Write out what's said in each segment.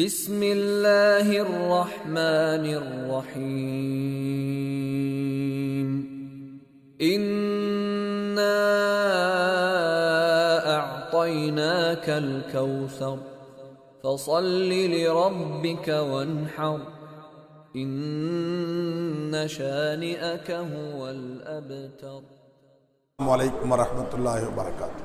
بسم الله الرحمن الرحيم. إنا أعطيناك الكوثر. فصل لربك وانحر. إن شانئك هو الأبتر. السلام عليكم ورحمة الله وبركاته.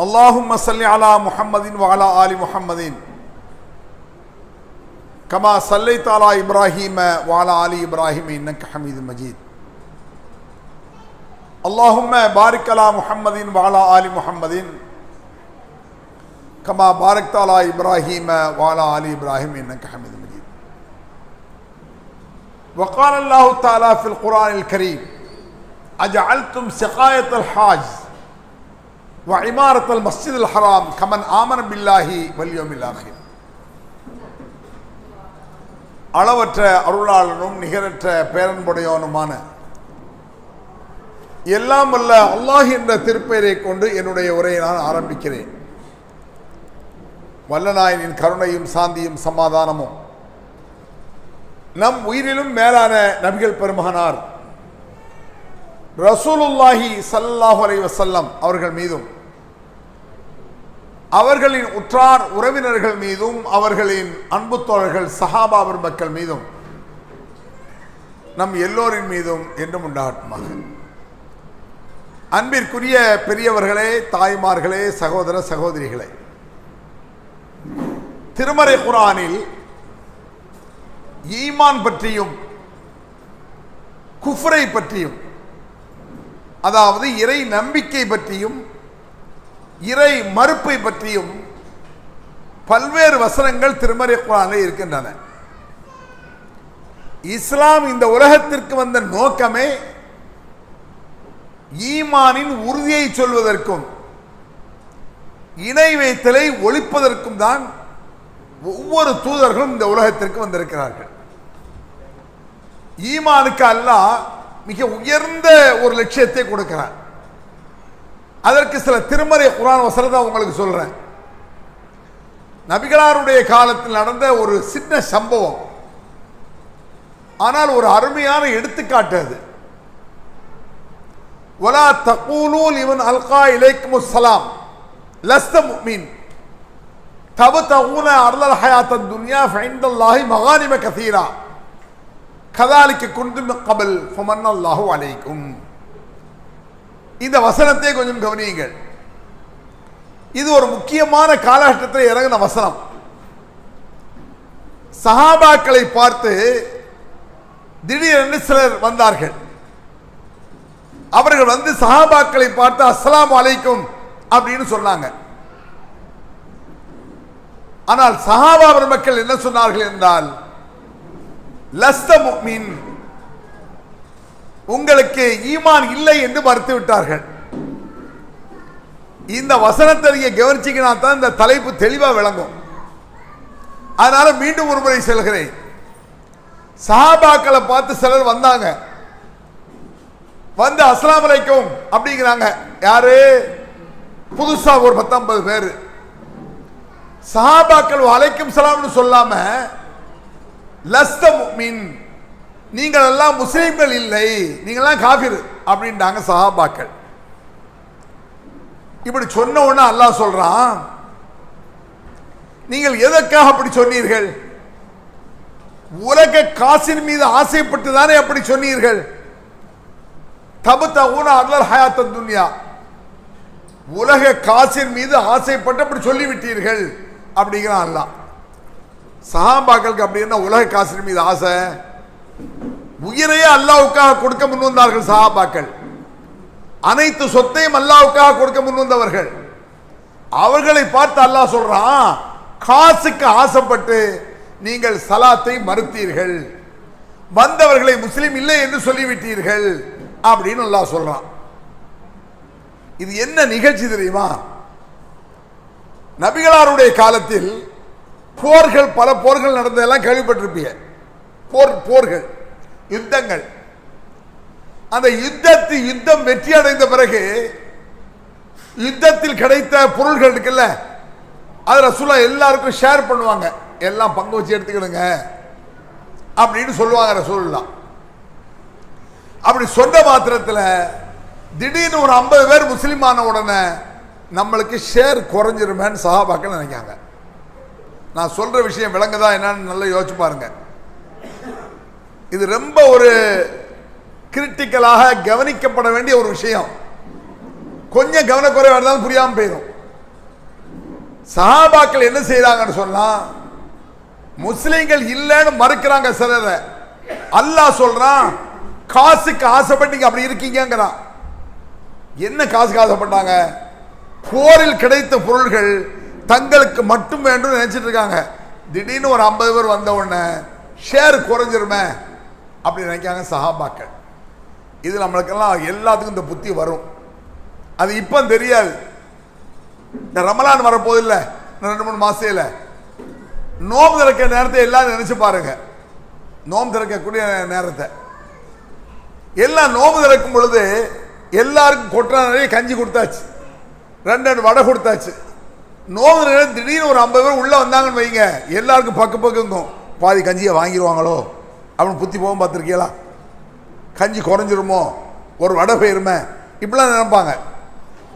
اللهم صل على محمد وعلى آل محمد. كما صليت على إبراهيم وعلى آل إبراهيم إنك حميد مجيد. اللهم بارك على محمد وعلى آل محمد. كما باركت على إبراهيم وعلى آل إبراهيم إنك حميد مجيد. وقال الله تعالى في القرآن الكريم أجعلتم سقاية الحاج இமாரத்தல் மஸ்ஜித் அல் ஹராம் கமன் ஆமன் பில்லாஹி வல்யோமில்லாஹி அளவற்ற அருளாளனும் நிகரற்ற பேரன்புடையவனுமான எல்லாம் அல்ல அல்லாஹ் என்ற திருப்பெயரை கொண்டு என்னுடைய உரையை நான் ஆரம்பிக்கிறேன் வல்லநாயனின் கருணையும் சாந்தியும் சமாதானமும் நம் உயிரிலும் மேலான நபிகள் பெருமகனார் ரசூலுல்லாஹி சல்லாஹு அலை வசல்லம் அவர்கள் மீதும் அவர்களின் உற்றார் உறவினர்கள் மீதும் அவர்களின் அன்பு தோழர்கள் சஹாபா மக்கள் மீதும் நம் எல்லோரின் மீதும் என்றும் உண்டாகட்டுமாக. அன்பிற்குரிய பெரியவர்களே தாய்மார்களே சகோதர சகோதரிகளே திருமறை குரானில் ஈமான் பற்றியும் குஃப்ரை பற்றியும் அதாவது இறை நம்பிக்கை பற்றியும் இறை மறுப்பை பற்றியும் பல்வேறு வசனங்கள் திருமறை குரானில் இருக்கின்றன. இஸ்லாம் இந்த உலகத்திற்கு வந்த நோக்கமே ஈமானின் உறுதியை சொல்வதற்கும் இணை வைத்தலை ஒழிப்பதற்கும் தான் ஒவ்வொரு தூதர்களும் இந்த உலகத்திற்கு வந்திருக்கிறார்கள். ஈமானுக்கு அல்லாஹ் மிக உயர்ந்த ஒரு லட்சியத்தை கொடுக்கிறார். அதற்கு சில திருமறை குரான் வசனத்தை உங்களுக்கு சொல்றேன். நபிகளாருடைய காலத்தில் நடந்த ஒரு சின்ன சம்பவம். ஆனால் ஒரு அருமையான எடுத்துக்காட்டு அது. ஒலா தகூலூல் இவன் அல்கா இலைக்கும் சலாம் லஸ்த முக்மீன் தகுன அருளல் ஹயாத்தன் துன்யா ஃபைண்டல்லாஹி மகானிம கசீரா. கதாலிக்கு குந்தும் கபல் ஃபமன்னல்லாஹு அலைக்கும். இந்த வசனத்தை கொஞ்சம் கவனியுங்கள். இது ஒரு முக்கியமான காலகட்டத்தில் இறங்கின வசனம். சஹாபாக்களை பார்த்து திடீரென்று சிலர் வந்தார்கள். அவர்கள் வந்து சஹாபாக்களை பார்த்து அஸ்லாம் அலைக்கும் அப்படின்னு சொன்னாங்க. ஆனால் சஹாபா மக்கள் என்ன சொன்னார்கள் என்றால் லஸ்த முக்மின். உங்களுக்கு ஈமான் இல்லை என்று மறுத்து விட்டார்கள். இந்த வசனத்தை நீங்க கவனிச்சீங்கன்னா தான் இந்த தலைப்பு தெளிவா விளங்கும். அதனால மீண்டும் ஒரு முறை செல்கிறேன். சஹாபாக்களை பார்த்து சிலர் வந்தாங்க. வந்து அஸ்லாம் அலைக்கும் அப்படிங்கிறாங்க. யாரு? புதுசா ஒரு பத்தொன்பது பேர். சஹாபாக்கள் அலைக்கும் சலாம்னு சொல்லாம லஸ்த முக்மின். நீங்கள் எல்லாம் முஸ்லீம்கள் இல்லை நீங்கள்லாம் காஃபிர் அப்படின்ட்டாங்க சஹாபாக்கள். இப்படி சொன்ன உடனே அல்லாஹ் சொல்றான் நீங்கள் எதற்காக அப்படி சொன்னீர்கள்? உலக காசின் மீது ஆசைப்பட்டு தானே அப்படி சொன்னீர்கள்? தபுத்த ஊன அல்லல் ஹயாத்தன் துன்யா. உலக காசின் மீது ஆசைப்பட்டு அப்படி சொல்லிவிட்டீர்கள் அப்படிங்கிறான் அல்லாஹ். சஹாபாக்களுக்கு அப்படின்னா உலக காசின் மீது ஆசை? உயிரையே அல்லாவுக்காக கொடுக்க முன் வந்தார்கள் சஹாபாக்கள். அனைத்து சொத்தையும் அல்லாவுக்காக கொடுக்க முன் வந்தவர்கள் அவர்களை பார்த்து அல்லாஹ் சொல்றான் காசுக்கு ஆசைப்பட்டு நீங்கள் சலாத்தை மறுத்தீர்கள். வந்தவர்களை முஸ்லீம் இல்லை என்று சொல்லிவிட்டீர்கள். அப்படின்னு அல்லாஹ் சொல்றான். இது என்ன நிகழ்ச்சி தெரியுமா? நபிகளாருடைய காலத்தில் போர்கள் பல போர்கள் நடந்ததெல்லாம் கேள்விப்பட்டிருப்பீங்க. போர் போர்கள் யுத்தங்கள். அந்த யுத்தத்து யுத்தம் வெற்றி அடைந்த பிறகு யுத்தத்தில் கிடைத்த பொருள்கள் இருக்குல்ல அதில் ரசூலா எல்லாருக்கும் ஷேர் பண்ணுவாங்க. எல்லாம் பங்கு வச்சு எடுத்துக்கிடுங்க. அப்படின்னு சொல்லுவாங்க ரசூலுல்லா அப்படி சொன்ன மாத்திரத்தில் திடீர்னு ஒரு ஐம்பது பேர் முஸ்லீம் ஆன உடனே நம்மளுக்கு ஷேர் குறைஞ்சிருமேன்னு சஹாபாக்கள் நினைக்காங்க நான் சொல்ற விஷயம் விளங்குதா என்னன்னு நல்லா யோசிச்சு பாருங்க. இது ரொம்ப ஒரு கிரிட்டிக்கலாக கவனிக்கப்பட வேண்டிய ஒரு விஷயம். கொஞ்சம் கவனக்குறைவாக இருந்தாலும் புரியாமல் போயிடும். சஹாபாக்கள் என்ன செய்யறாங்கன்னு சொன்னா முஸ்லீம்கள் இல்லைன்னு மறுக்கிறாங்க சிலரை. அல்லாஹ் சொல்றான் காசுக்கு ஆசைப்பட்டீங்க அப்படி இருக்கீங்கிறான் என்ன காசுக்கு ஆசைப்பட்டாங்க? போரில் கிடைத்த பொருள்கள் தங்களுக்கு மட்டும் வேண்டும் நினைச்சிட்டு இருக்காங்க. திடீர்னு ஒரு ஐம்பது பேர் வந்த உடனே ஷேர் குறைஞ்சிருமே அப்படி நினைக்காங்க சஹாபாக்கள். இது நம்மளுக்கெல்லாம் எல்லாத்துக்கும் இந்த புத்தி வரும். அது இப்போ தெரியாது. இந்த ரமலான் வரப்போது இல்லை? ரெண்டு மூணு மாசத்துல. நோம்பு திறக்க நேரத்தை எல்லாரும் நினைச்சு பாருங்க. நோம்பு திறக்கக்கூடிய நேரத்தை. எல்லாம் நோம்பு திறக்கும் பொழுது எல்லாருக்கும் கொட்டுற நிறைய கஞ்சி கொடுத்தாச்சு. ரெண்டு ரெண்டு வடை கொடுத்தாச்சு. நோம்பு திடீர்னு ஒரு ஐம்பது பேர் உள்ளே வந்தாங்கன்னு வைங்க. எல்லாருக்கும் பக்கு பக்குங்கும். பாதி கஞ்சியை வாங்கிடுவாங்களோ? அப்படின்னு புத்தி போகும் பார்த்துருக்கீங்களா? கஞ்சி குறைஞ்சிருமோ? ஒரு வடை போயிருமே. இப்படிலாம் நினைப்பாங்க.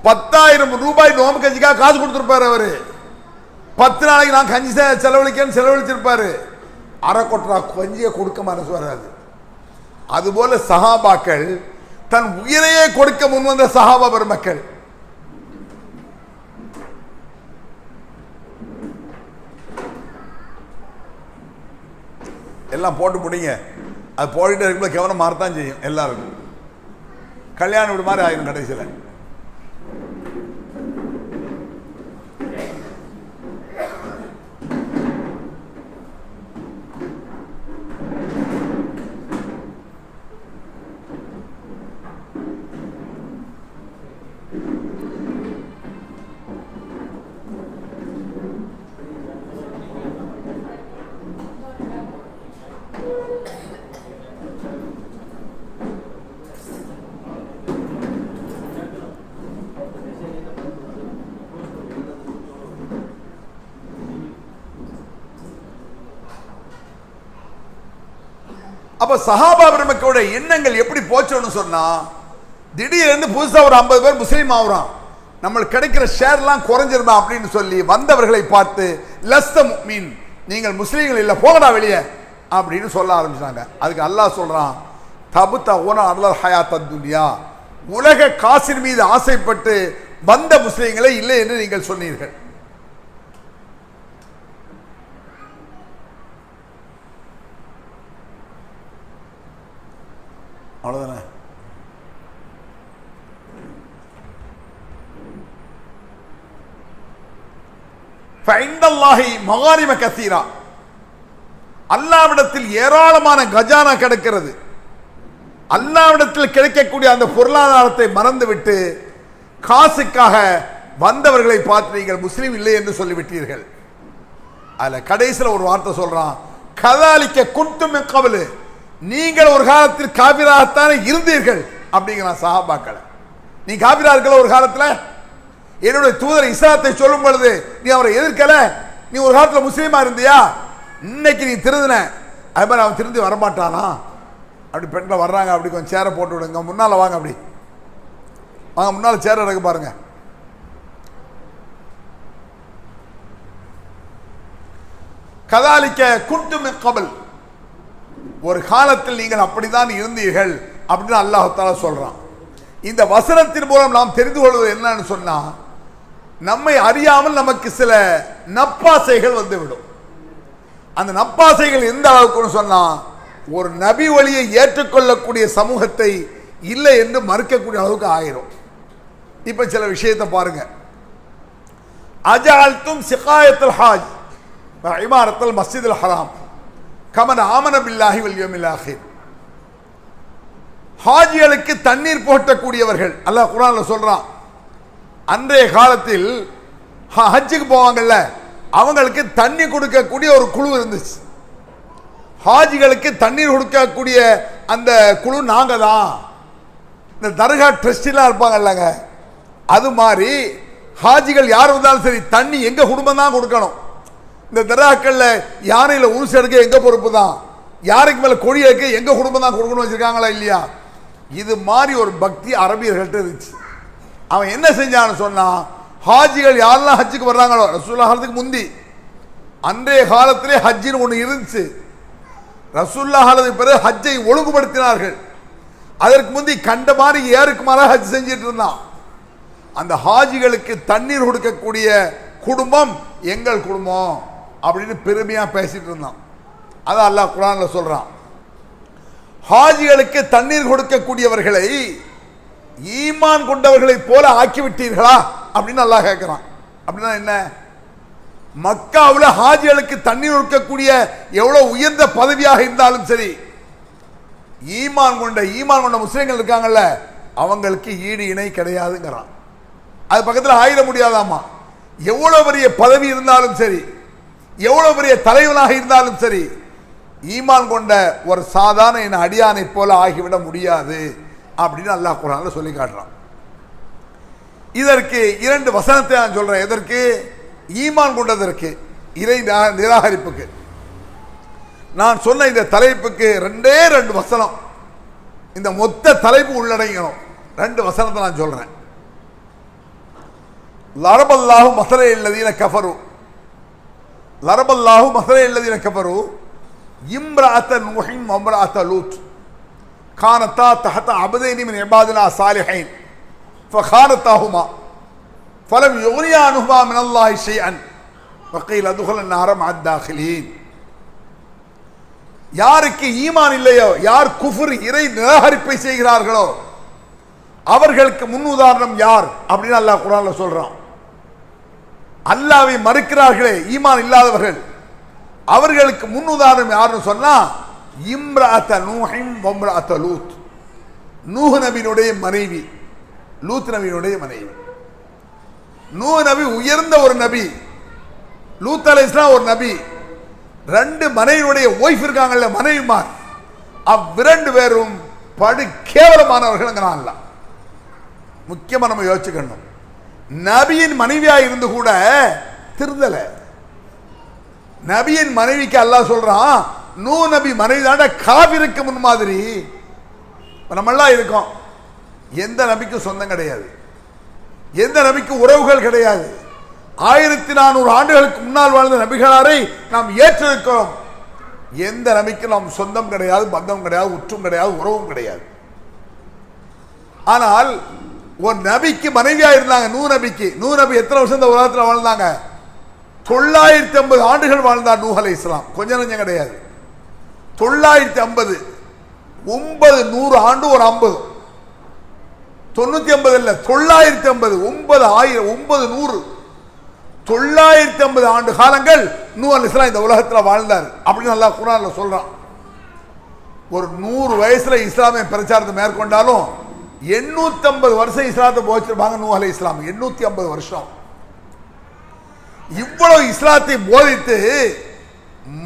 பத்தாயிரம் ரூபாய் நோம்பு கஞ்சிக்காக காசு கொடுத்துருப்பாரு அவர். பத்து நாளைக்கு நான் கஞ்சி செ- செலவழிக்கன்னு செலவழிச்சிருப்பாரு. அரை கொட்டரா கஞ்சியை கொடுக்க மனசு வராது. அதுபோல சஹாபாக்கள் தன் உயிரையே கொடுக்க முன் வந்த சஹாபா பெருமக்கள். எல்லாம் போட்டு பிடிங்க அது போட்டுட்டு இருக்கும்போது கவனம் மாறத்தான் செய்யும் எல்லாருக்கும். கல்யாணம் வீடு மாதிரி ஆயிரும் கடைசியில். அப்ப சஹாபா பெருமக்களோட எண்ணங்கள் எப்படி போச்சோன்னு சொன்னா திடீர்னு புதுசா ஒரு ஐம்பது பேர் முஸ்லீம் ஆகுறான் நம்மளுக்கு கிடைக்கிற ஷேர்லாம் குறைஞ்சிருமா அப்படின்னு சொல்லி வந்தவர்களை பார்த்து லஸ்த மீன் நீங்கள் முஸ்லீம்கள் இல்லை போகடா வெளியே அப்படின்னு சொல்ல ஆரம்பிச்சாங்க. அதுக்கு அல்லாஹ் சொல்றான் தபுத்த ஓன அல்லல் ஹயா துன்யா. உலக காசின் மீது ஆசைப்பட்டு வந்த முஸ்லீம்களே இல்லை என்று நீங்கள் சொன்னீர்கள். அவ்வளவுதானே? மகாரிம கசீரா அல்லாவிடத்தில் ஏராளமான கஜானா கிடக்கிறது. அல்லாவிடத்தில் கிடைக்கக்கூடிய அந்த பொருளாதாரத்தை மறந்துவிட்டு காசுக்காக வந்தவர்களை பார்த்து நீங்கள் முஸ்லீம் இல்லை என்று சொல்லிவிட்டீர்கள். அதுல கடைசியில் ஒரு வார்த்தை சொல்றான். கதாலிக்க குண்டும் கவலு நீங்கள் ஒரு காலத்தில் காபிராகத்தானே இருந்தீர்கள் அப்படிங்கிறான் சஹாபாக்களை. நீ காபிரா இருக்கல ஒரு காலத்தில்? என்னுடைய தூதர் இஸ்லாத்தை சொல்லும் பொழுது நீ அவரை எதிர்க்கல? நீ ஒரு காலத்தில் முஸ்லீமா இருந்தியா? இன்னைக்கு நீ திருந்தின. அது மாதிரி அவன் திருந்தி வரமாட்டானா? அப்படி பெண்கள் வர்றாங்க அப்படி கொஞ்சம் சேரை போட்டு விடுங்க. முன்னால் வாங்க அப்படி. வாங்க முன்னால் சேர் இறக்க பாருங்க. கதாலிக்க குண்டு கபல். ஒரு காலத்தில் நீங்கள் அப்படிதான் இருந்தீர்கள் அப்படின்னு அல்லாஹால சொல்றான். இந்த வசனத்தின் மூலம் நாம் தெரிந்து கொள்வது என்னன்னு சொன்னா நம்மை அறியாமல் நமக்கு சில நப்பாசைகள் வந்துவிடும். அந்த நப்பாசைகள் எந்த அளவுக்குன்னு சொன்னா ஒரு நபி வழியை ஏற்றுக்கொள்ளக்கூடிய சமூகத்தை இல்லை என்று மறுக்கக்கூடிய அளவுக்கு ஆயிரும். இப்போ சில விஷயத்தை பாருங்க. அஜால்தும் சிகாயத்துல் ஹாஜ் இமாரத்தில் மஸ்ஜிதுல் ஹராம். கமன் ஆமன பில்லாஹி ஹாஜிகளுக்கு தண்ணீர் போட்டக்கூடியவர்கள் அல்லாஹ் குரான்ல சொல்றான் அன்றைய காலத்தில் ஹ- ஹஜ்ஜுக்கு போவாங்கல்ல அவங்களுக்கு தண்ணி கொடுக்கக்கூடிய ஒரு குழு இருந்துச்சு. ஹாஜிகளுக்கு தண்ணீர் கொடுக்கக்கூடிய அந்த குழு நாங்க தான். இந்த தர்கா ட்ரஸ்டிலாம் இருப்பாங்கல்லங்க அது மாதிரி ஹாஜிகள் யார் வந்தாலும் சரி தண்ணி எங்க குடும்பம் தான் கொடுக்கணும். இந்த தர்காக்கள்ல யானையில உருசு எடுக்க எங்க பொறுப்பு தான் யாருக்கு மேல கொடி எடுக்க எங்க குடும்பம் தான் கொடுக்கணும் வச்சிருக்காங்களா இல்லையா? இது மாதிரி ஒரு பக்தி அரபியர்கள்ட்ட இருந்துச்சு. அவன் என்ன செஞ்சான்னு சொன்னா ஹாஜிகள் யாரெல்லாம் ஹஜ்ஜுக்கு வர்றாங்களோ ரசூல்லாஹாலத்துக்கு முந்தி. அன்றைய காலத்திலே ஹஜ்ஜின்னு ஒன்று இருந்துச்சு. ரசூல்லாஹாலத்துக்கு பிறகு ஹஜ்ஜை ஒழுங்குபடுத்தினார்கள். அதற்கு முந்தி கண்ட மாதிரி ஏருக்கு மாறாக ஹஜ் செஞ்சிட்டு இருந்தான். அந்த ஹாஜிகளுக்கு தண்ணீர் கொடுக்கக்கூடிய குடும்பம் எங்கள் குடும்பம். அப்படின்னு பெருமையா பேசிட்டு இருந்தான். அதான் அல்லாஹ் குரானில் சொல்றான். ஹாஜிகளுக்கு தண்ணீர் கொடுக்கக்கூடியவர்களை ஈமான் கொண்டவர்களைப் போல ஆக்கி விட்டீர்களா அப்படின்னு அல்லாஹ் கேட்குறான் அப்படின்னா என்ன? மக்காவுல ஹாஜிகளுக்கு தண்ணீர் கொடுக்கக்கூடிய எவ்வளவு உயர்ந்த பதவியாக இருந்தாலும் சரி ஈமான் கொண்ட ஈமான் கொண்ட முஸ்லீம்கள் இருக்காங்கல்ல அவங்களுக்கு ஈடு இணை கிடையாதுங்கிறான். அது பக்கத்தில் ஆயிட முடியாதாமா? எவ்வளவு பெரிய பதவி இருந்தாலும் சரி எவ்வளவு பெரிய தலைவனாக இருந்தாலும் சரி ஈமான் கொண்ட ஒரு சாதாரண என் அடியானை போல ஆகிவிட முடியாது அப்படின்னு அல்லாஹ் குரான்ல சொல்லி காட்டுறான். இதற்கு இரண்டு வசனத்தை நான் சொல்றேன். எதற்கு? ஈமான் கொண்டதற்கு. இறை நிராகரிப்புக்கு. நான் சொன்ன இந்த தலைப்புக்கு ரெண்டே ரெண்டு வசனம். இந்த மொத்த தலைப்பு உள்ளடங்கணும் ரெண்டு வசனத்தை நான் சொல்றேன். லரபல்லாஹு மசலை இல்லதீன கஃபரு லரபல்லாஹு மசலை இல்லதீன கஃபரு இம்ராத்த நூஹின் வம்ராத்த லூத் கானத்தா தஹத அபதைனி மின் இபாதினா சாலிஹைன் فخانتاهما فلم يغني عنهما من الله شيئا وقيل ادخل النار مع الداخلين யாருக்கு ஈமான் இல்லையோ யார் குஃபர் இறை நிராகரிப்பை செய்கிறார்களோ அவர்களுக்கு முன் உதாரணம் யார் அப்படின்னு அல்லாஹ் குரான்ல சொல்றான் அல்லாவை மறுக்கிறார்களே ஈமான் இல்லாதவர்கள். அவர்களுக்கு முன் உதாரணம் யாருன்னு சொன்னா இம்ராத்த நூஹிம் வம்ராத்த லூத். நூஹ் நபியினுடைய மனைவி லூத் நபியினுடைய மனைவி. நூஹ் நபி உயர்ந்த ஒரு நபி லூத் அலை இஸ்லாம் ஒரு நபி. ரெண்டு மனைவியுடைய ஒய்ஃப் இருக்காங்கல்ல மனைவிமார். அவ்விரண்டு பேரும் படு கேவலமானவர்கள் முக்கியமா நம்ம யோசிச்சுக்கணும். நபியின் மனைவியா இருந்து கூட திருந்தல. நபியின் மனைவிக்கு அல்லாஹ் சொல்றான் நூ நபி மனைவி தாண்ட காவிருக்கு முன் மாதிரி. இப்ப நம்மெல்லாம் இருக்கோம். எந்த நபிக்கும் சொந்தம் கிடையாது. எந்த நபிக்கும் உறவுகள் கிடையாது. ஆயிரத்தி நானூறு ஆண்டுகளுக்கு முன்னால் வாழ்ந்த நபிகளாரை நாம் ஏற்றிருக்கிறோம். எந்த நபிக்கும் நாம் சொந்தம் கிடையாது பந்தம் கிடையாது உற்றும் கிடையாது உறவும் கிடையாது. ஆனால் ஒரு நபிக்கு மனைவியா இருந்தாங்க நூ நபிக்கு. நூ நபி எத்தனை வருஷம் இந்த உலகத்தில் வாழ்ந்தாங்க? தொள்ளாயிரத்தி ஐம்பது ஆண்டுகள் வாழ்ந்தார் நூ அலை இஸ்லாம். கொஞ்சம் நஞ்சம் கிடையாது. தொள்ளாயிரத்தி ஐம்பது ஒன்பது நூறு ஆண்டு ஒரு ஐம்பது. தொண்ணூற்றி ஐம்பது இல்லை தொள்ளாயிரத்தி ஐம்பது ஒன்பது ஆயிரம் ஒன்பது நூறு. தொள்ளாயிரத்தி ஐம்பது ஆண்டு காலங்கள் நூ அல் இஸ்லாம் இந்த உலகத்தில் வாழ்ந்தார். அப்படின்னு நல்லா குரானில் சொல்கிறான் ஒரு நூறு வயசுல இஸ்லாமிய பிரச்சாரத்தை மேற்கொண்டாலும் எண்ணூத்தி ஐம்பது வருஷம் இஸ்லாத்தை போதிச்சிருப்பாங்க நூ அலை இஸ்லாம். எண்ணூத்தி ஐம்பது வருஷம். இவ்வளவு இஸ்லாத்தை போதித்து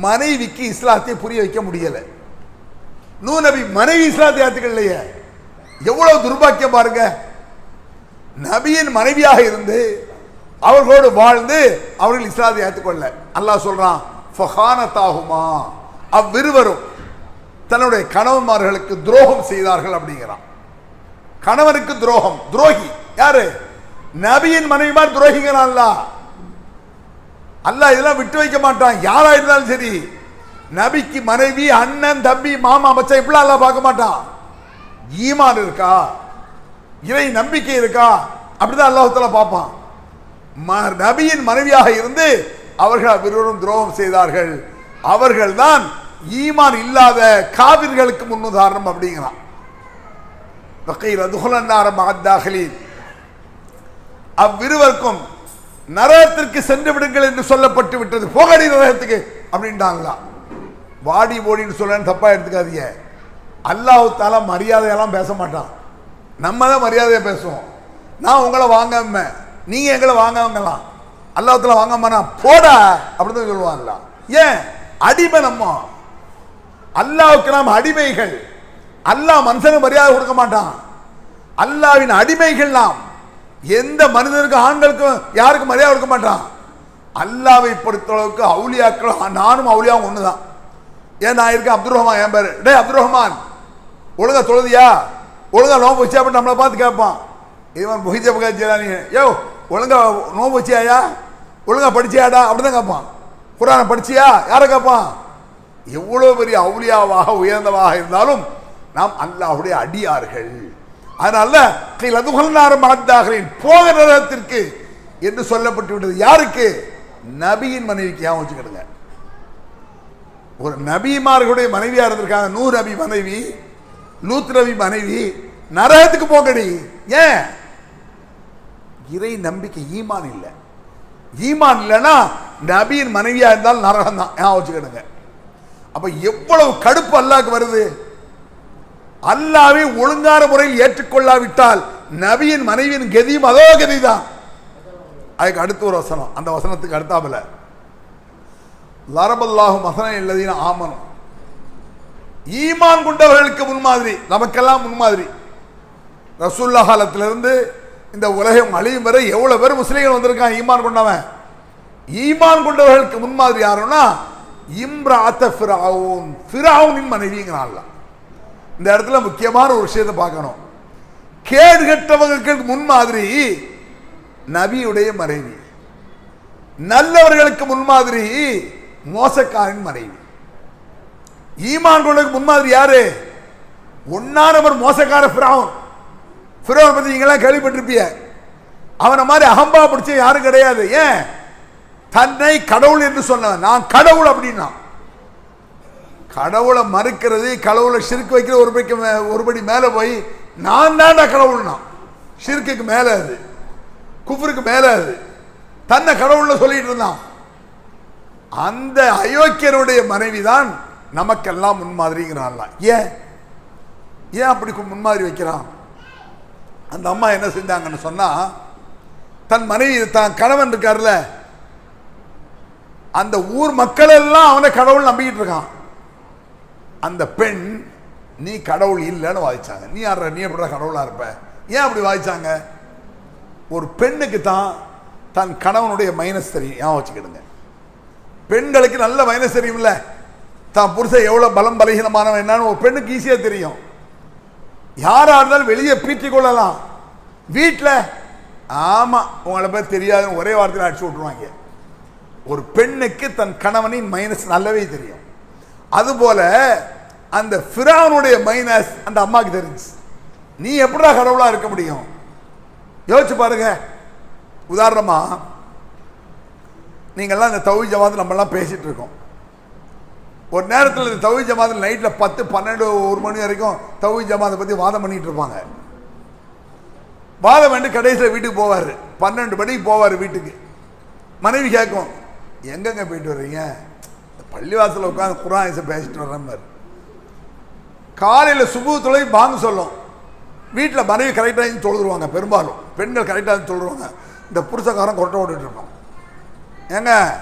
மனைவிக்கு இஸ்லாத்தை புரிய வைக்க முடியல. நூ நபி மனைவி இஸ்லாத்தை ஏத்துக்கலையே எவ்வளவு துர்பாக்கியம் பாருங்க. நபியின் மனைவியாக இருந்து அவர்களோடு வாழ்ந்து அவர்கள் இஸ்லாத்தை ஏற்றுக்கொள்ள அல்லாஹ் சொல்றான் ஃபஹானத்தாகுமா அவ்விருவரும் தன்னுடைய கணவன்மார்களுக்கு துரோகம் செய்தார்கள் அப்படிங்கிறான். கணவனுக்கு துரோகம். துரோகி. யாரு? நபியின் மனைவிமார் துரோகிகள் அல்ல. இதெல்லாம் விட்டு வைக்க மாட்டான். யாரா இருந்தாலும் சரி. நபிக்கு மனைவி அண்ணன் தம்பி மாமா மச்சா இப்படிலாம் அல்லாஹ் பார்க்க மாட்டான். ஈமான் இருக்கா? இறை நம்பிக்கை இருக்கா? அப்படிதான் அல்லாஹால பார்ப்பான். ம- நபியின் மனைவியாக இருந்து அவர்கள் இருவரும் துரோகம் செய்தார்கள். அவர்கள் தான் ஈமான் இல்லாத காவிர்களுக்கு முன்னுதாரணம் அப்படிங்கிறான். வக்கீல் அதுகுலன்னார மகத்தாகலின். அவ்விருவருக்கும் நரகத்திற்கு சென்று விடுங்கள் என்று சொல்லப்பட்டு விட்டது. போகடி நரகத்துக்கு அப்படின்ட்டாங்களா வாடி ஓடின்னு சொல்ல தப்பா எடுத்துக்காதீங்க. அல்லாஹு தாலா மரியாதையெல்லாம் பேச மாட்டான். நம்ம தான் மரியாதையை பேசுவோம். நான் உங்களை வாங்காம நீங்க எங்களை வாங்காமலாம் அல்லாஹத்தில் வாங்காமனா போடா அப்படின்னு தான் சொல்லுவாங்களா. ஏன்? அடிமை நம்ம. அல்லாவுக்கு நாம் அடிமைகள். அல்லாஹ் மனுஷனுக்கு மரியாதை கொடுக்க மாட்டான். அல்லாவின் அடிமைகள் நாம் எந்த மனிதனுக்கும் ஆண்களுக்கும் யாருக்கும் மரியாதை கொடுக்க மாட்டான். அல்லாவை பொறுத்தளவுக்கு அவுளியாக்கள் நானும் அவுலியாவும் ஒன்று தான் ஏன் நான் இருக்கேன் அப்துல் ரஹ்மான் என் பேர். டேய் அப்துல் ரஹ்மான் ஒழுங்கா தொழுதியா ஒழுங்கா நோம்பு வச்சா அப்படின்னு நம்மளை பார்த்து கேட்பான். இவன் செய்யறா நீ யோ ஒழுங்கா நோம்பு வச்சியாயா? ஒழுங்கா படிச்சியாடா? அப்படின்னு தான் கேட்பான். குரானை படிச்சியா? யாரை கேட்பான்? எவ்வளோ பெரிய அவுலியாவாக உயர்ந்தவாக இருந்தாலும் நாம் அல்லாஹுடைய அடியார்கள். அதனால லதுகல்னாரம் ஆத்தாகிறேன் போக நரகத்திற்கு என்று சொல்லப்பட்டு விட்டது யாருக்கு? நபியின் மனைவிக்கு ஞாபகம் வச்சுக்கிடுங்க. ஒரு நபிமார்களுடைய மனைவியா இருந்திருக்காங்க. நூறு நபி மனைவி லூத் நபி மனைவி நரகத்துக்கு போகடி ஏன்? இறை நம்பிக்கை ஈமான் இல்லை. ஈமான் இல்லைன்னா நபியின் மனைவியா இருந்தால் நரகம் தான் ஞாபகம் வச்சுக்கிடுங்க. அப்ப எவ்வளவு கடுப்பு அல்லாக்கு வருது? அல்லாவை ஒழுங்கான முறையில் ஏற்றுக்கொள்ளாவிட்டால் நபியின் மனைவியின் கதியும் அதோ கதிதான். அதுக்கு அடுத்து ஒரு வசனம். அந்த வசனத்துக்கு அடுத்தாப்புல. லரபல்லாஹு வசனம் இல்லதின ஆமனும் ஈமான் கொண்டவர்களுக்கு முன்மாதிரி நமக்கெல்லாம் முன்மாதிரி. ரசூல்லா காலத்திலிருந்து இந்த உலகம் அழியும் வரை எவ்வளவு பேர் முஸ்லீம்கள் வந்திருக்கான் ஈமான் கொண்டவன்? ஈமான் கொண்டவர்களுக்கு முன்மாதிரி யாருன்னா இம்ராத்த ஃபிரவுன் ஃபிரவுனின் மனைவிங்கிறான்ல. இந்த இடத்துல முக்கியமான ஒரு விஷயத்தை பார்க்கணும். கேடு கெட்டவர்களுக்கு முன்மாதிரி நபியுடைய மறைவி நல்லவர்களுக்கு முன்மாதிரி மோசக்காரன் மறைவி ஈமான் முன்மாதிரி யாரு? ஒன்னா நம்பர் மோசக்கார பிராவன் ஃபிரவுன் பத்தி நீங்களாம் கேள்விப்பட்டிருப்பிய அவனை மாதிரி அகம்பா பிடிச்ச யாரும் கிடையாது. ஏன்? தன்னை கடவுள் என்று சொன்ன நான் கடவுள் அப்படின்னா. கடவுளை மறுக்கிறது கடவுளை சிறுக்கு வைக்கிற ஒரு படிக்கு மே- ஒரு படி மேலே போய் நான் தான்டா கடவுள்னா. சிறுக்குக்கு மேலே அது. குஃபருக்கு மேலே அது. தன்னை கடவுள்னு சொல்லிட்டு இருந்தான். அந்த அயோக்கியருடைய மனைவி தான் நமக்கெல்லாம் முன்மாதிரிங்கிறான்ல. ஏன்? ஏன் அப்படி முன்மாதிரி வைக்கிறான்? அந்த அம்மா என்ன செஞ்சாங்கன்னு சொன்னால் தன் மனைவி தான் கணவன் இருக்கார்ல அந்த ஊர் மக்கள் எல்லாம் அவனை கடவுள் நம்பிக்கிட்டு இருக்கான். அந்த பெண் நீ கடவுள் இல்லைன்னு வாதிச்சாங்க. நீ யார நீ எப்படி கடவுளாக இருப்ப? ஏன் அப்படி வாதிச்சாங்க? ஒரு பெண்ணுக்கு தான் தன் கணவனுடைய மைனஸ் தெரியும். ஏன் வச்சுக்கிடுங்க. பெண்களுக்கு நல்ல மைனஸ் தெரியும்ல. தான் புருஷன் எவ்வளோ பலம் பலகீனமானவன் என்னன்னு ஒரு பெண்ணுக்கு ஈஸியாக தெரியும். யாராக இருந்தாலும் வெளியே பீற்றிக் கொள்ளலாம். வீட்டில் ஆமாம் உங்களை பேர் தெரியாதுன்னு ஒரே வார்த்தையில் அடிச்சு விட்ருவாங்க ஒரு பெண்ணுக்கு தன் கணவனின் மைனஸ் நல்லாவே தெரியும். அதுபோல அந்த ஃபிரானுடைய மைனஸ் அந்த அம்மாக்கு தெரிஞ்சு நீ எப்படா கடவுளாக இருக்க முடியும்? யோசிச்சு பாருங்க. உதாரணமா நீங்கள்லாம் இந்த தவி ஜமாத் நம்மலாம் பேசிகிட்டு இருக்கோம். ஒரு நேரத்தில் இந்த தவி ஜமாத் நைட்டில் பத்து பன்னெண்டு ஒரு மணி வரைக்கும் தவி ஜமாத்தை பற்றி வாதம் பண்ணிட்டு இருப்பாங்க. வாதம் பண்ணி கடைசியில் வீட்டுக்கு போவார். பன்னெண்டு மணிக்கு போவார் வீட்டுக்கு. மனைவி கேட்கும் எங்கெங்க போயிட்டு வர்றீங்க? பள்ளிவாசலில் உட்காந்து குரான் பேசிட்டு வர்றேன் மாதிரி. காலையில் சுபு தொலை வாங்க சொல்லும். வீட்டில் மனைவி கரெக்டாக தொழுதுருவாங்க பெரும்பாலும். பெண்கள் கரெக்டாக தொழுதுருவாங்க. இந்த புருஷக்காரன் கொட்டை ஓட்டுட்டு இருப்பான். ஏங்க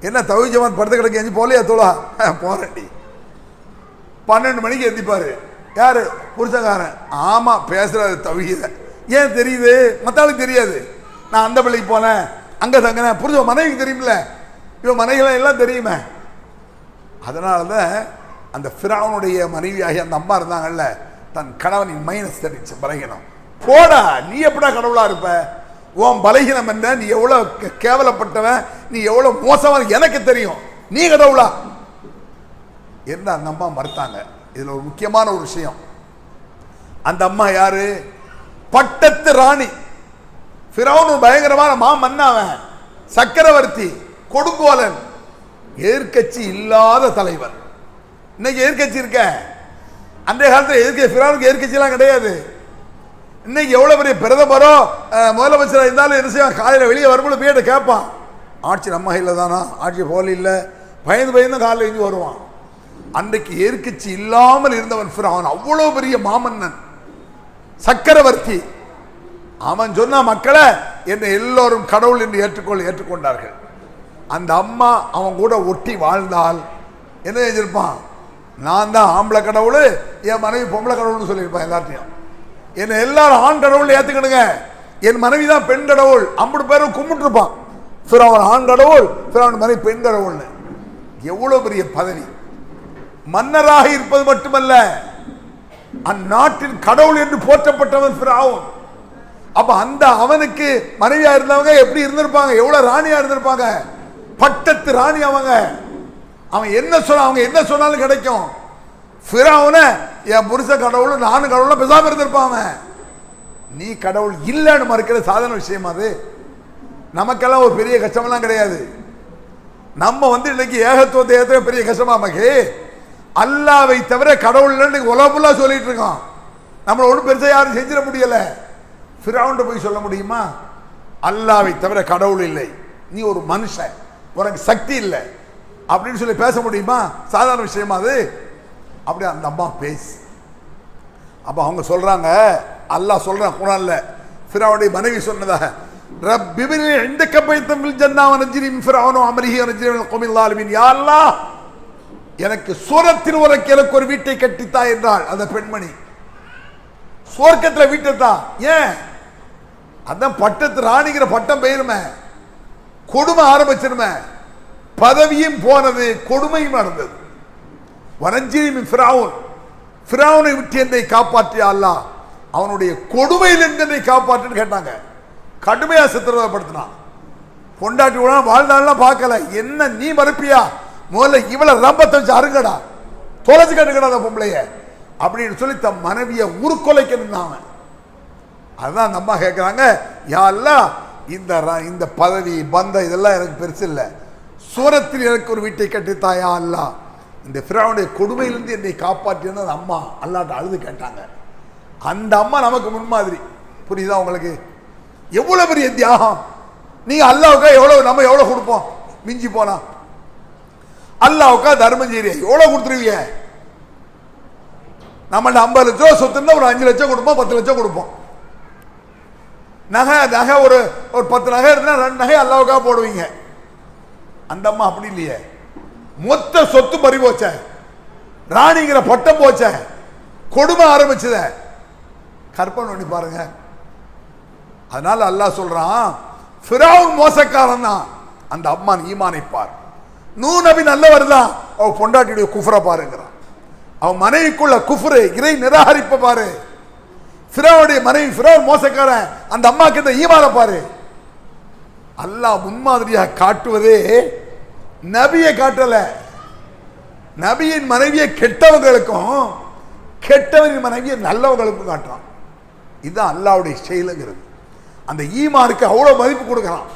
என்ன தவி படுத்து கிடக்கு எஞ்சி போலையா தோழா? போறேன்டி. பன்னெண்டு மணிக்கு எந்திப்பாரு. யார்? புருஷக்காரன். ஆமாம் பேசுறாரு தவிர ஏன் தெரியுது? மற்றாளுக்கு தெரியாது. நான் அந்த பள்ளிக்கு போனேன் அங்கே தங்கினேன். புரிஞ்ச மனைவிக்கு தெரியுமில்ல இவன் மனைவிகளை எல்லாம் தெரியுமே. அதனால தான் அந்த ஃபிராவனுடைய மனைவியாகி அந்த அம்மா இருந்தாங்கல்ல தன் கணவனின் மைனஸ் தெரிஞ்சு பலகீனம். போடா நீ எப்படா கடவுளா இருப்ப? உன் பலகீனம் என்ன? நீ எவ்வளவு கே- கேவலப்பட்டவன்? நீ எவ்வளவு மோசமான எனக்கு தெரியும். நீ கடவுளா? என்ன அந்த அம்மா மறுத்தாங்க. இதில் ஒரு முக்கியமான ஒரு விஷயம். அந்த அம்மா யாரு? பட்டத்து ராணி. ஃபிரௌன் பயங்கரமான மா மன்னவன் சக்கரவர்த்தி கொடுங்கோலன். எதிர்கட்சி இல்லாத தலைவர். இன்னைக்கு எதிர்கட்சி இருக்க? அன்றைய காலத்தில் எதிர்க்க ஃபிரௌனுக்கு எதிர்க்கட்சிலாம் கிடையாது. இன்னைக்கு எவ்வளவு பெரிய பிரதமரோ முதலமைச்சராக இருந்தாலும் என்ன செய்வான்? காலையில் வெளியே வரும்போது போயிட்டு கேட்பான். ஆட்சி நம்ம கையில் தானா? ஆட்சி போல இல்லை. பயந்து பயந்து காலையில் எழுந்து வருவான். அன்றைக்கு எதிர்கட்சி இல்லாமல் இருந்தவன் ஃபிரான். அவ்வளோ பெரிய மாமன்னன். சக்கரவர்த்தி. அவன் சொன்ன மக்களை என்னை எல்லோரும் கடவுள் என்று ஏற்றுக்கொள் ஏற்றுக்கொண்டார்கள். அந்த அம்மா அவன் கூட ஒட்டி வாழ்ந்தால் என்ன செஞ்சிருப்பான்? நான் தான் ஆம்பளை கடவுள் என் மனைவி பொம்பளை கடவுள்னு சொல்லியிருப்பான் எல்லாத்தையும் என்னை எல்லாரும் ஆண் கடவுள் ஏற்றுக்கணுங்க என் மனைவி தான் பெண் கடவுள். ஐம்பது பேரும் கும்பிட்டுருப்பான். ஃபிரௌன் ஆண் கடவுள் ஃபிரௌன் மனைவி பெண் கடவுள்னு. எவ்வளோ பெரிய பதவி. மன்னராக இருப்பது மட்டுமல்ல அந்நாட்டின் கடவுள் என்று போற்றப்பட்டவன் ஃபிரௌன். அப்ப அந்த அவனுக்கு மனைவியா இருந்தவங்க எப்படி இருந்திருப்பாங்க? எவ்வளவு ராணியா இருந்திருப்பாங்க? பட்டத்து ராணி அவங்க. அவன் என்ன சொன்ன அவங்க என்ன சொன்னாலும் கிடைக்கும். ஃபிரௌன என் புருஷ கடவுள் நானும் கடவுளும் பேசாம இருந்திருப்பாங்க அவன். நீ கடவுள் இல்லைன்னு மறுக்கிற சாதாரண விஷயம் அது. நமக்கெல்லாம் ஒரு பெரிய கஷ்டமெல்லாம் கிடையாது. நம்ம வந்து இன்னைக்கு ஏகத்துவத்தை ஏற்ற பெரிய கஷ்டமா நமக்கு அல்லாவை தவிர கடவுள் இல்லைன்னு உலகப்புல்லா சொல்லிட்டு இருக்கோம். நம்மளை ஒன்றும் பெருசாக யாரும் செஞ்சிட முடியல. ஃபிராவுன்ட்டு போய் சொல்ல முடியுமா? அல்லாவை தவிர கடவுள் இல்லை. நீ ஒரு மனுஷன். உனக்கு சக்தி இல்லை. அப்படின்னு சொல்லி பேச முடியுமா? சாதாரண விஷயமா அது? அப்படி அந்த அம்மா பேசு. அப்போ அவங்க சொல்றாங்க அல்லாஹ் சொல்கிறான் குரான்ல ஃபிராவுடைய மனைவி சொன்னதாக ரப்பிபில் இந்தக்க பைத்தம் ஜன்னா வ நஜ்ரி அமரிஹி வ நஜ்ரி மினல் எனக்கு சூரத்தில் உனக்கு எனக்கு ஒரு வீட்டை கட்டித்தா என்றாள் அந்த பெண்மணி. சுவர்க்கத்துல வீட்டை தான் ஏன்? அதான் பட்டத்து ராணிங்கிற பட்டம் பெயருமே. கொடுமை ஆரம்பிச்சிருமே. பதவியும் போனது கொடுமையும் நடந்தது. வனஞ்சிரிமின் ஃபிரௌன் ஃபிரௌனை விட்டு என்னை காப்பாற்றிய அல்லா அவனுடைய கொடுமையில் இருந்து என்னை காப்பாற்றுன்னு கேட்டாங்க. கடுமையா சித்திரவதப்படுத்தினான். பொண்டாட்டி கூட வாழ்நாள்லாம் பார்க்கல. என்ன நீ மறுப்பியா? முதல்ல இவளை ரம்பத்தை வச்சு அருங்கடா தொலைச்சு கட்டுக்கடா அந்த பொம்பளைய. அப்படின்னு சொல்லி தன் மனைவியை உருக்கொலைக்க அவன். அதான் அந்த அம்மா கேட்குறாங்க யாரெல்லாம் இந்த இந்த பதவி பந்த இதெல்லாம் எனக்கு பெருசு இல்லை. சூரத்தில் எனக்கு ஒரு வீட்டை கட்டித்தாயா அல்லா? இந்த ஃபிரௌனுடைய கொடுமையிலிருந்து என்னை காப்பாற்றினது அந்த அம்மா அல்லாட்ட அழுது கேட்டாங்க. அந்த அம்மா நமக்கு முன்மாதிரி. புரியுதா உங்களுக்கு? எவ்வளோ பெரிய தியாகம்? நீங்கள் அல்லாவுக்கா எவ்வளோ நம்ம எவ்வளோ கொடுப்போம்? மிஞ்சி போனா. அல்லாவுக்கா தர்மம் செய்ய எவ்வளோ கொடுத்துருவீங்க நம்மள்ட்ட ஐம்பது லட்சம் ரூபா சொத்துன்னா ஒரு அஞ்சு லட்சம் கொடுப்போம் பத்து லட்சம் கொடுப்போம். நகை நகை ஒரு ஒரு பத்து நகை இருந்தால் ரெண்டு நகை அல்லாவுக்காக போடுவீங்க. அந்த அம்மா அப்படி இல்லையே. மொத்த சொத்து பறி போச்ச. ராணிங்கிற பட்டம் போச்ச. கொடுமை ஆரம்பிச்சத. கற்பனை பண்ணி பாருங்க. அதனால அல்லாஹ் சொல்றான் ஃபிரௌன் மோசக்காரன் தான். அந்த அம்மான் ஈமானைப்பார் நூ நபி நல்லவர் தான். அவ பொண்டாட்டியுடைய குஃபரை பாருங்கிறான். அவன் மனைவிக்குள்ள குஃபரு இறை நிராகரிப்ப பாரு. ஃபிரோனுடைய மனைவி ஃபிரோன் மோசக்காரன் அந்த அம்மாவுக்கு இந்த ஈமானை பாரு. அல்லாஹ் முன்மாதிரியாக காட்டுவதே நபியை காட்டலை. நபியின் மனைவியை கெட்டவங்களுக்கும் கெட்டவரின் மனைவியை நல்லவங்களுக்கும் காட்டுறான். இதுதான் அல்லாவுடைய செயலுங்கிறது. அந்த ஈமானுக்கு அவ்வளவு மதிப்பு கொடுக்குறான்.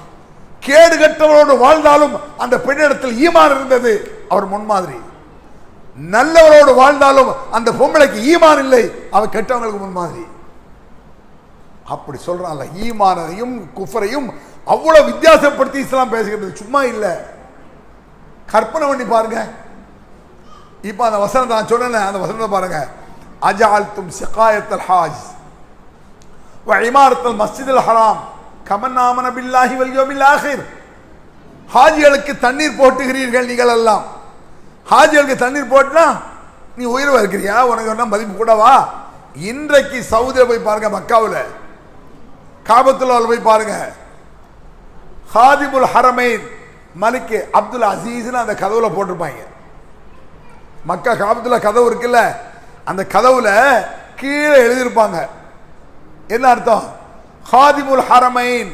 கேடு கெட்டவரோடு வாழ்ந்தாலும் அந்த பெண்ணிடத்தில் ஈமான் இருந்தது. அவர் முன்மாதிரி. நல்லவரோடு வாழ்ந்தாலும் அந்த பொம்பளைக்கு ஈமான் இல்லை. அவர் கெட்டவங்களுக்கு முன்மாதிரி. அப்படி சொல்றான்ல ஈமானதையும் குஃபரையும் அவ்வளோ வித்தியாசப்படுத்தி இஸ்லாம் பேசுகிறது சும்மா இல்லை. கற்பனை பண்ணி பாருங்க. இப்போ அந்த வசனம் நான் சொன்னேன் அந்த வசனத்தை பாருங்க. அஜால்தும் சிகாயத்தல் ஹாஜ் இமாரத்தல் மஸ்ஜிதுல் ஹராம். கமன்னாமன பில்லாஹி வல்யோமில் ஆஹிர் ஹாஜிகளுக்கு தண்ணீர் போட்டுகிறீர்கள் நீங்கள் எல்லாம். ஹாஜிகளுக்கு தண்ணீர் போட்டுனா நீ உயிர் இருக்கிறியா? உனக்கு என்ன மதிப்பு கூடவா இன்றைக்கு சவுதியில் போய் பாருங்க மக்காவில். காபத்துல்லாவில் போய் பாருங்க. ஹாதிபுல் ஹரமைன் மலிக்கு அப்துல் அசீஸ்னு அந்த கதவுல போட்டிருப்பாங்க. மக்கா காபத்துல கதவு இருக்குல்ல அந்த கதவுல கீழே எழுதியிருப்பாங்க. என்ன அர்த்தம்? ஹாதிமுல் ஹரமைன்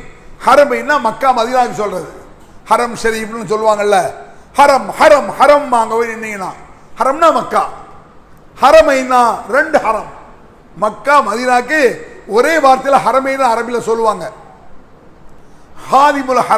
ஹரமைன்னா மக்கா மதினாக்கு சொல்றது. ஹரம் ஷரீஃப்னு சொல்லுவாங்கல்ல. ஹரம் ஹரம் ஹரம் அங்க போய் நின்னீங்கன்னா ஹரம்னா மக்கா. ஹரமைனா ரெண்டு ஹரம். மக்கா மதினாக்கு ஒரே வார்த்தையில் ஹரமைன்னு அரபியில் சொல்லுவாங்க. ஹாதிமுல் ஹர